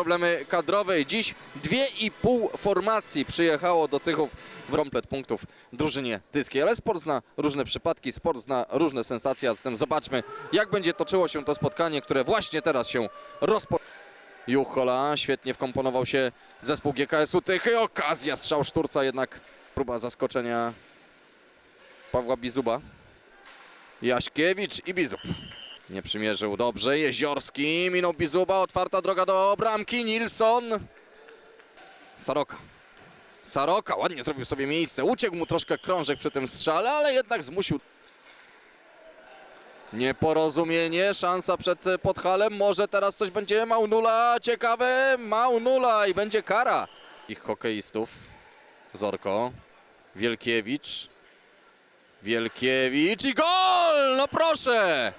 problemy kadrowe. Dziś dwie i pół formacji przyjechało do Tychów w komplet punktów drużynie tyskiej. Ale sport zna różne przypadki, sport zna różne sensacje, a zatem zobaczmy, jak będzie toczyło się to spotkanie, które właśnie teraz się rozpoczyna. Juchola świetnie wkomponował się zespół GKS-u Tychy. Okazja, strzał szturca, jednak próba zaskoczenia Pawła Bizuba. Jaśkiewicz i Bizub. Nie przymierzył dobrze. Jeziorski minął Bizuba. Otwarta droga do bramki. Nilsson. Saroka. Saroka ładnie zrobił sobie miejsce. Uciekł mu troszkę krążek przy tym strzale, ale jednak zmusił. Nieporozumienie, szansa przed Podhalem. Może teraz coś będzie Maunula. Ciekawe, Maunula i będzie kara. Ich hokeistów. Zorko. Wielkiewicz. Wielkiewicz i gol! No proszę!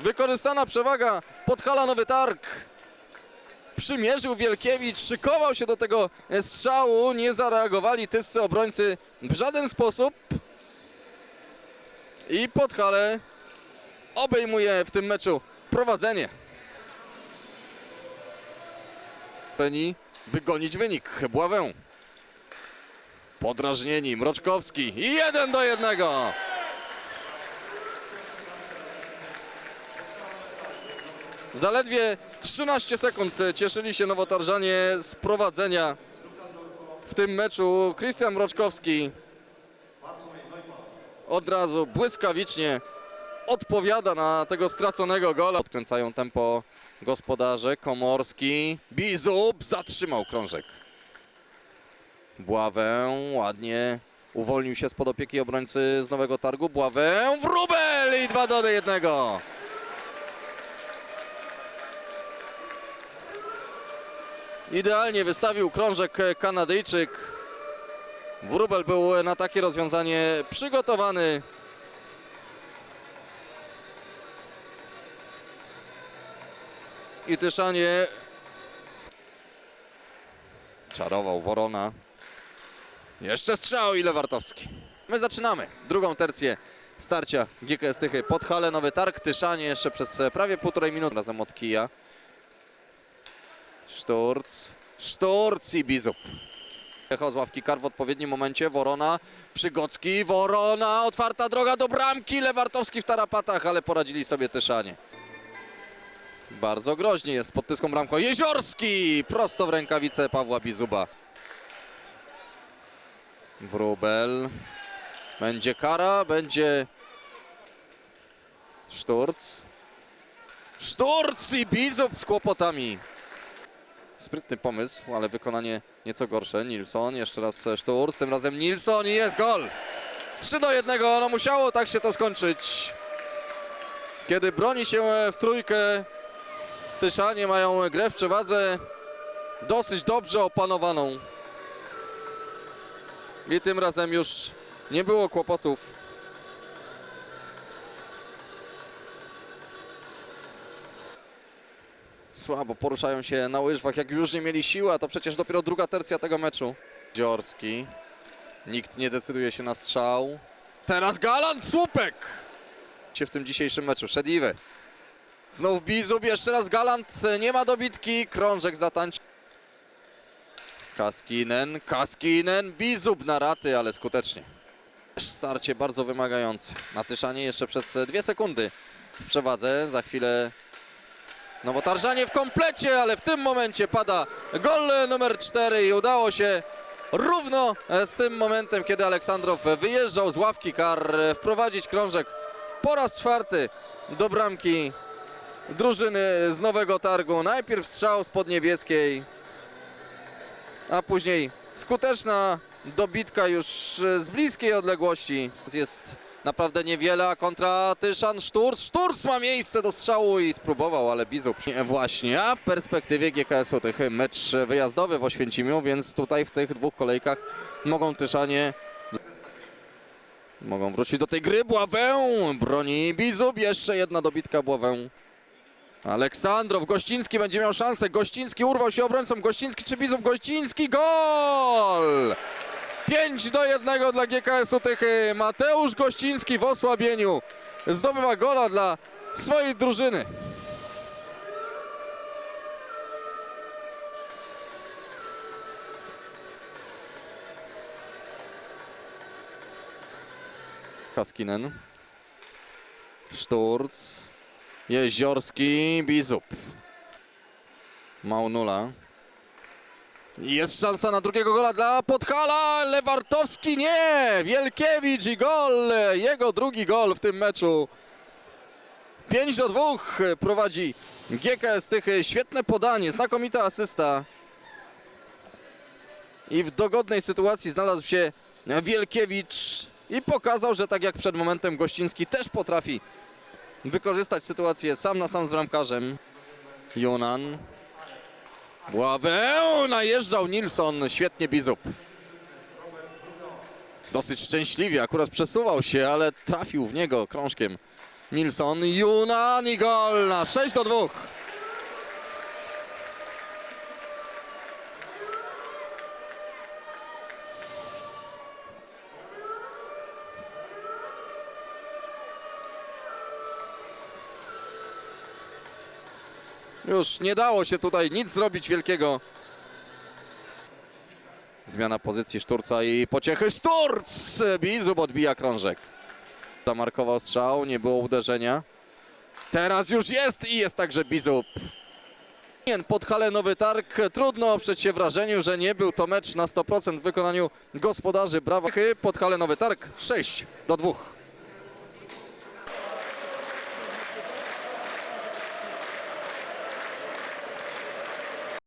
Wykorzystana przewaga Podhala Nowy Targ. Przymierzył Wielkiewicz, szykował się do tego strzału. Nie zareagowali tyscy obrońcy w żaden sposób. I Podhale obejmuje w tym meczu prowadzenie. Peni, by gonić wynik. Bławę. Podrażnieni, Mroczkowski jeden do jednego. Zaledwie 13 sekund cieszyli się nowotarżanie z prowadzenia w tym meczu. Krystian Mroczkowski od razu błyskawicznie odpowiada na tego straconego gola. Odkręcają tempo gospodarze. Komorski, Bizub zatrzymał krążek. Bławę ładnie uwolnił się spod opieki obrońcy z Nowego Targu. Bławę, wróbel i 2 do 1. Idealnie wystawił krążek Kanadyjczyk. Wróbel był na takie rozwiązanie przygotowany. I Tyszanie czarował Worona. Jeszcze strzał i Lewartowski. My zaczynamy drugą tercję starcia GKS Tychy pod halę Nowy Targ. Tyszanie jeszcze przez prawie półtorej minuty razem od kija. Szturc, Szturc i Bizub. Jechał z ławki kar w odpowiednim momencie. Worona, Przygocki, Worona, otwarta droga do bramki. Lewartowski w tarapatach, ale poradzili sobie Tyszanie. Bardzo groźnie jest pod tyską bramką. Jeziorski prosto w rękawice Pawła Bizuba. Wróbel. Będzie kara, będzie Szturc. Szturc i Bizub z kłopotami. Sprytny pomysł, ale wykonanie nieco gorsze. Nilsson, jeszcze raz Szturc, tym razem Nilsson i jest gol. 3 do 1, no musiało tak się to skończyć. Kiedy broni się w trójkę, Tyszanie mają grę w przewadze dosyć dobrze opanowaną. I tym razem już nie było kłopotów. Słabo poruszają się na łyżwach, jak już nie mieli siły, a to przecież dopiero druga tercja tego meczu. Dziorski. Nikt nie decyduje się na strzał. Teraz Galant Słupek! Się w tym dzisiejszym meczu. Szedliwy. Znów Bizub, jeszcze raz Galant, nie ma dobitki, krążek zatańczy. Kaskinen, Kaskinen, Bizub na raty, ale skutecznie. Starcie bardzo wymagające. Natyszanie jeszcze przez dwie sekundy w przewadze, za chwilę Nowotarżanie w komplecie, ale w tym momencie pada gol numer 4 i udało się równo z tym momentem, kiedy Aleksandrow wyjeżdżał z ławki kar, wprowadzić krążek po raz czwarty do bramki drużyny z Nowego Targu. Najpierw strzał spod niebieskiej, a później skuteczna dobitka już z bliskiej odległości. Jest naprawdę niewiele, a kontra Tyszan Szturc. Szturc ma miejsce do strzału i spróbował, ale Bizub nie właśnie. A w perspektywie GKS-u tych mecz wyjazdowy w Oświęcimiu, więc tutaj w tych dwóch kolejkach mogą Tyszanie mogą wrócić do tej gry. Bławę broni Bizub. Jeszcze jedna dobitka Bławę. Aleksandrow, Gościński będzie miał szansę. Gościński urwał się obrońcą. Gościński czy Bizub? Gościński, gol! 5 do 1 dla GKS-u Tychy. Mateusz Gościński w osłabieniu zdobywa gola dla swojej drużyny. Kaskinen. Szturc. Jeziorski. Bizup. Maunula. Jest szansa na drugiego gola dla Podhala. Lewartowski nie. Wielkiewicz i gol. Jego drugi gol w tym meczu. 5 do 2 prowadzi GKS Tychy. Świetne podanie, znakomita asysta. I w dogodnej sytuacji znalazł się Wielkiewicz i pokazał, że tak jak przed momentem Gościński też potrafi wykorzystać sytuację sam na sam z bramkarzem. Jonan. Ławę najeżdżał Nilsson, świetnie Bizub. Dosyć szczęśliwie, akurat przesuwał się, ale trafił w niego krążkiem. Nilsson, Junan i gol na 6 do 2. Już nie dało się tutaj nic zrobić wielkiego. Zmiana pozycji Szturca i pociechy Szturc! Bizub odbija krążek. Zamarkował strzał, nie było uderzenia. Teraz już jest i jest także Bizub. Podhale Nowy Targ. Trudno oprzeć się wrażeniu, że nie był to mecz na 100% w wykonaniu gospodarzy. Brawa. Podhale Nowy Targ 6 do 2.